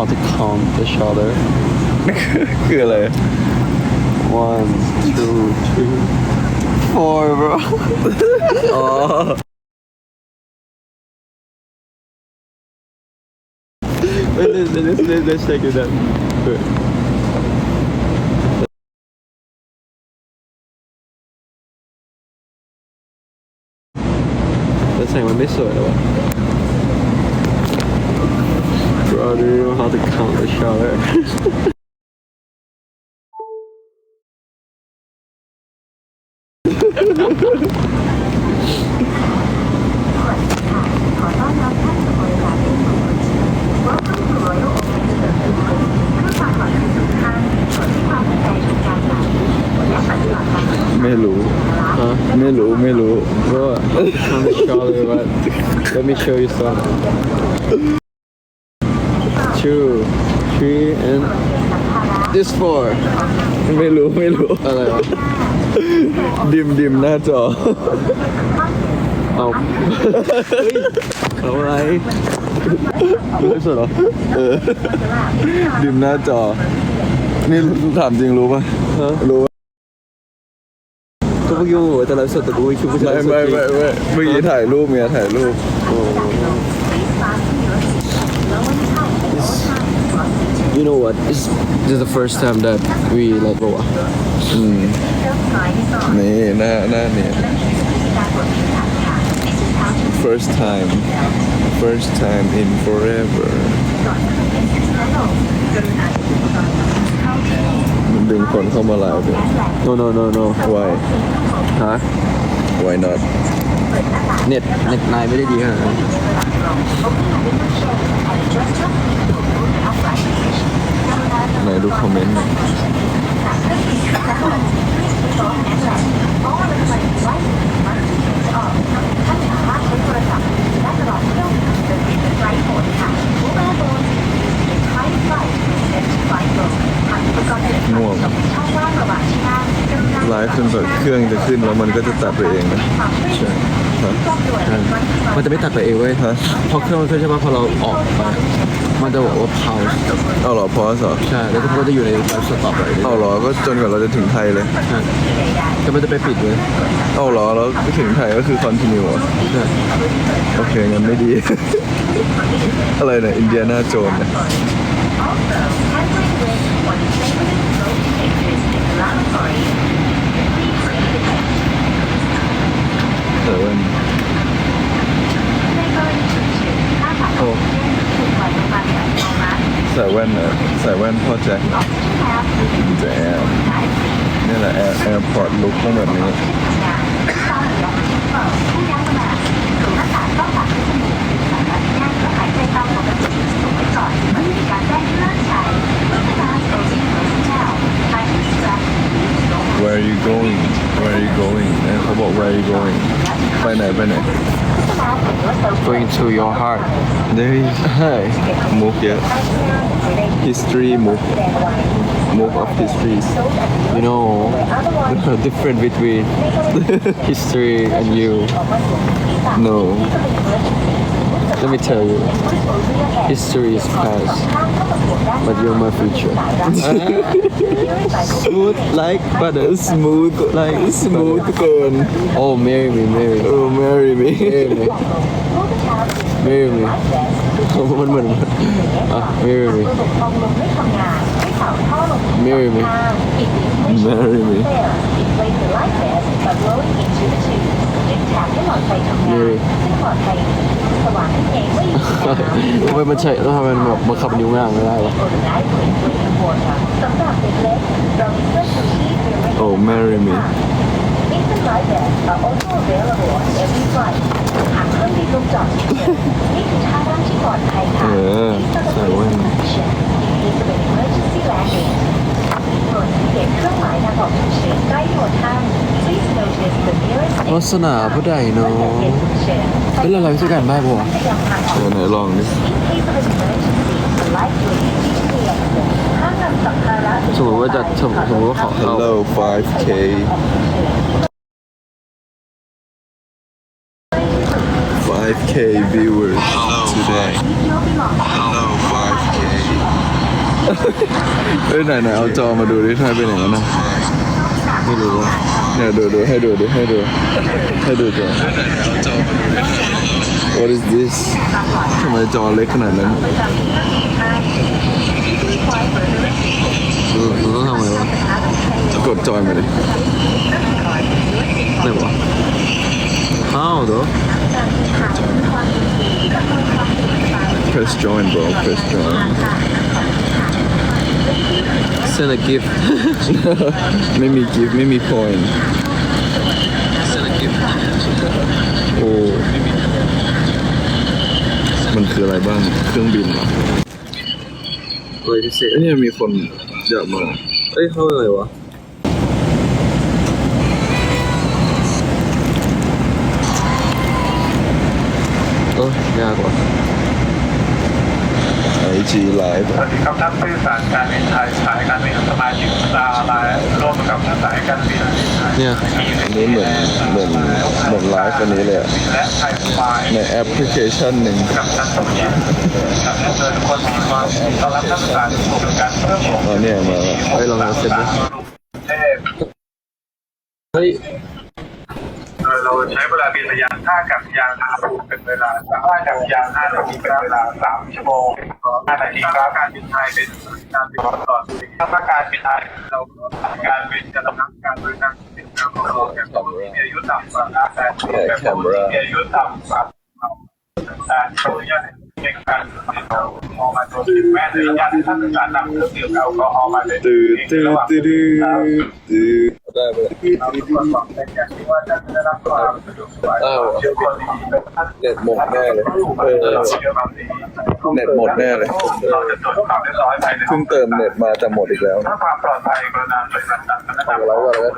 how to count the shoulder คืออะไร one two three four bro อ๋อ Wait, let's, let's, let's, let's check it out. Wait. That's saying มันไม่สวยเลยวะ I don't know how to count the shower. this four. ไม่รู้ไม่รู้อะไรวะดิมดิมหน้าจอ เอาเฮ้ยเอาอะไรรู้สึกเหรอเออดิมหน้าจอ นี่ถามจริงรู้ป่ะฮะรู้ป่ะก็เมื่อกี้มึงบอกว่าจะไลฟ์สดแต่กูไม่คิดว่าจะไม่ไลฟ์สดไม่จริงไม่ไม่เมื่อกี้ถ่ายรูปเมียถ่ายรูป You know what? This, this is the first time that we like go. อืม นี่หน้าหน้าเนี่ย first time first time in forever มันดึงคนเข้ามาไลฟ์เลย No no no no. why ฮะ why not เน็ตเน็ตนายไม่ได้ดีขนาดนั้น ไหนดูคอมเมนต์หน่อยง่วงไลฟ์จนแบบเครื่องจะขึ้นแล้วมันก็จะตัดไปเองนะใช่ฮะมันจะไม่ตัดไปเองเว้ยฮะพอเครื่องมันขึ้นใช่ปะพอเราออกไป มันจะบอกว่า pause เอาเหรอพอสเหรอใช่ แล้วก็มันก็จะอยู่ในไลฟ์สดต่อไปเรื่อยๆเอาเหรอก็จนกว่าเราจะถึงไทยเลยใช่แต่มันจะไปปิดเว้ยเอาเหรอแล้วไปถึงไทยก็คือคอนติเนียอะใช่โอเคงั้นไม่ดี อะไรเนี่ยอินเดียนาโจนเนี่ยแต่ว่าโอ้ ใส่แว่นเหรอใส่แว่นพ่อแจ็คจะแอร์นี่แหละแอร์แอร์พอร์ตลุกต้องแบบนี้ Where are you going Where are you going เอ้ยเขาบอก Where are you going ไปไหนไปไหน going to your heart เฮ้ย Hey มุกเยอะ history มุกมุก of histories you know the difference between history and you no let me tell you history is past but you're my future smooth like butter smooth like smooth เกิน oh marry me marry เอ me อ marry me marry me marry me มันเหมือนอ่ะ marry me marry me marry me marry ทำไมมันใช่แล้วทำไมมันแบบบังคับนิ้วง่างไม่ได้วะ oh marry me เออใส่แว่นวา สนาผู้ใดเนาะเฮ้ยเราไลฟ์ด้วยกันได้ปะวะเออไหนลองดิสมมติว่าจะสมมติสมมติว่าขอเข้า hello 5k 5k viewers today hello 5k เอ้ยไหนไหนเอาจอมาดูดิทำไมเป็นอย่างนั้นนะ ไม่รู้ว่าเนี่ยดูดูให้ดูดิให้ดูให้ดูจอ What is this ทำไมจอเล็กขนาดนั้นเราเราต้องทำไงวะกดจอยมาดิไม่วะ How though press join bro press join send a gift ไม่มีกิฟต์ไม่มี point send a gift โอ้มันคืออะไรบ้าง เครื่องบินเหรอเฮ้ยพิเศษเอ้ยเนี่ยมีคนอยากมาเอ้ย เข้าเลยวะเออยากว่ะ IG Live สวัสดีครับท่านผู้โดยสารการบินไทยสายการบินสมาชิกดาราร่วมกับสายการบินเนี่ยอันนี้เหมือนเหมือนเหมือนไลฟ์อันนี้เลยอะและไทยสบายในแอปพลิเคชันหนึ่งกับท่านสมาชิกกับท่านเดินคนมีความต้อนรับท่านผู้โดยสารสู่การเพิ่มของอ๋อเนี่ยมาแล้วเฮ้ยลองเอาเซ็นดิเทพเฮ้ยโดย เราใช้เวลาบินระยะท่ากับยานอาภูเป็นเวลาท่ากับยาน5นาทีเป็นเวลา3ชั่วโมง5นาทีครับการบินไทยเป็นการบินต่อถ้าการบินไทยเราการบินจะดำเนินการโดยการบินแอลกอฮอล์แก่ผู้ที่มีอายุต่ำกว่า8ปีแก่ผู้ที่มีอายุต่ำกว่าการขออนุญาตในการเอามองมาตัวแม่ในระยะที่ท่านเป็นการนำเครื่องดื่มแอลกอฮอล์มาในตื้อตื้อตื้อตื้อตื้อได้เลย ที่เราทุกคนหวังในการที่ว่าท่านจะได้รับความสะดวกสบายเชื่อคนดีท่านเน็ตหมดแน่เลยเอเอออเชื่อความดีเน็ตหมดแน่เลยเราจะตรวจความเรียบร้อยภายในเพิ่งเติมเน็ตมาแต่หมดอีกแล้วถ้าความปลอดภัยกรณีบริษัทจัดระดับเอาไว้ก่อนเลย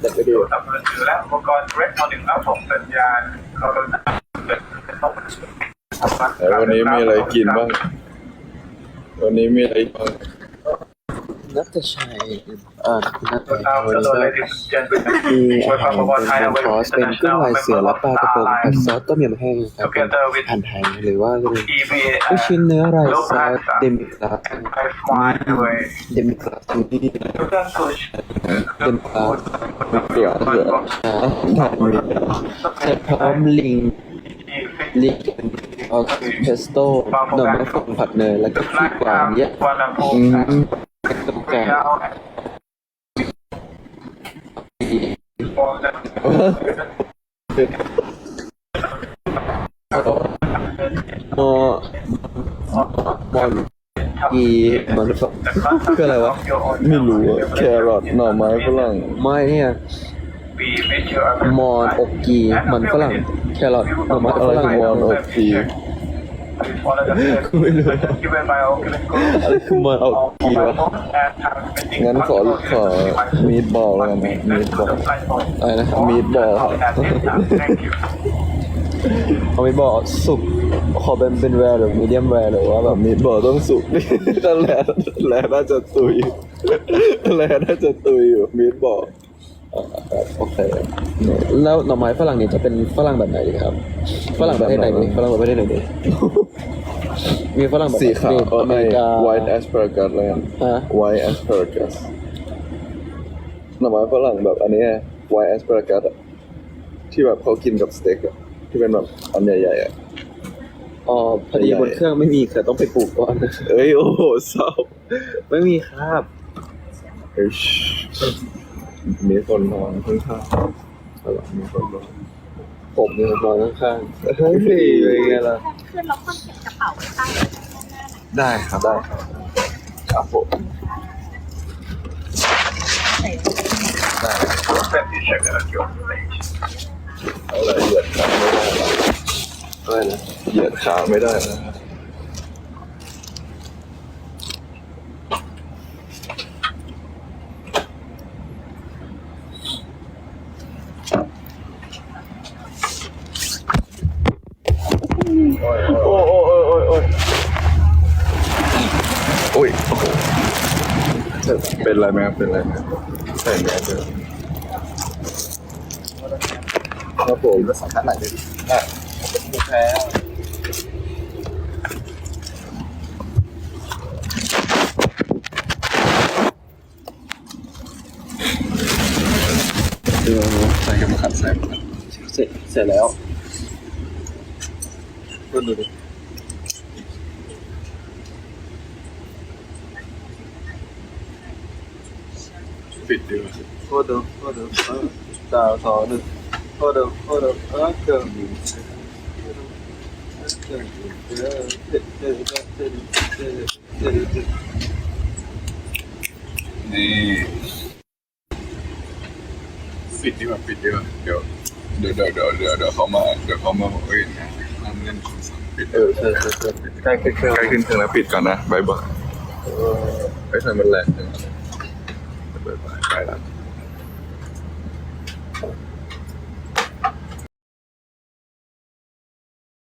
เดี๋ยวไปดูตับเรือและอุปกรณ์เทรคโนลิงและส่งสัญญาณเราจะเป็นต้องไหนวันนี้มีอะไรกินบ้าง วันนี้มีอะไรบ้าง นัทชัยอ่านัทตามวันนี้ก็มีอาหารเป็นคอสเป็นกุ้งลายเสือและปลากระพงผัดซอสต้มยำแห้งครับเป็นอาหารไทยหรือว่าจะเป็นลูกชิ้นเนื้อลายซอสเดมิกลาสเดมิกลาสที่ทุกท่านสุดเป็นปลาเสือเสืออาหารใช้พร้อมลิงลิงออกเพสโต้หน่อไม้ฝรั่งผัดเนยแล้วก็ขี้กวางเยอะ วันละพงอืมตรงกมอมอนอีมันฝรั่งคืออะไรวะ ไม่รู้อะแครอทหน่อไม้ฝรั่งไม่เนี่ยมอนอกกีมันฝรั่งแครอทหน่อไม้ฝรั่งคืออนอกที ไม่รู้อะไรคือมอนอกกีวะงั้นขอขอมีดบอลแล้วกันมีดบอลอะไรนะมีดบอลเอาไม่บอกสุกขอเป็นเป็นแวร์หรือมีเดียมแวร์หรือว่าแบบมีดบอลต้องสุกนี่นั่แหละแหละน่าจะตุยแหละน่าจะตุยอยู่มีดบอล โอเค แล้วหน่อไม้ฝรั่งนี่จะเป็นฝรั่งแบบไหนดีครับ ฝรั่งประเทศไหนดีฝรั่งประเทศไหนดีมีฝรั่งแบบสีขาวอเมริกา white asparagus แล้วกันฮะ white asparagus หน่อไม้ฝรั่งแบบอันนี้ไง white asparagus อะที่แบบเขากินกับสเต็กอะที่เป็นแบบอันใหญ่ๆอะอ๋อพอดีใหญ่บนเครื่องไม่มีค่ะต้องไปปลูกก่อนเอ้ยโอ้โหเศร้าไม่มีครับเอ้ย มีคนนอนข้างๆอะไรมีคนนอนผมเนี่ยนอนข้างๆเฮ้ยเป็นไงล่ะขึ้นแล้วก็เก็บกระเป๋าไว้ใต้ได้ครับได้ครับผมอะไรเหยียดขาไม่ได้อะไรนะเหยียดขาไม่ได้นะ เป็นไรไหมเป็นไรไหมใส่แมสเลยครับผมแล้วสัมภาษไหนดิได้หมดแล้วเดี๋ยวใส่กำขัดใส่เสร็จเสร็จแล้วดูดูดิ ดี๋ยวเดี๋ยวเดี๋ยวเดี๋ยวเดี๋ยวเดี๋ยวเขามาเดี๋ยวเขามาเอ้ยนั่งเล่นโทรศัพท์ปิดเออใช่ใช่ใช่ใกล้ขึ้นเครื่องใกล้ขึ้นเครื่องแล้วปิดก่อนนะบายบายเออไอ้ทำมันแหลกจังบา Right on.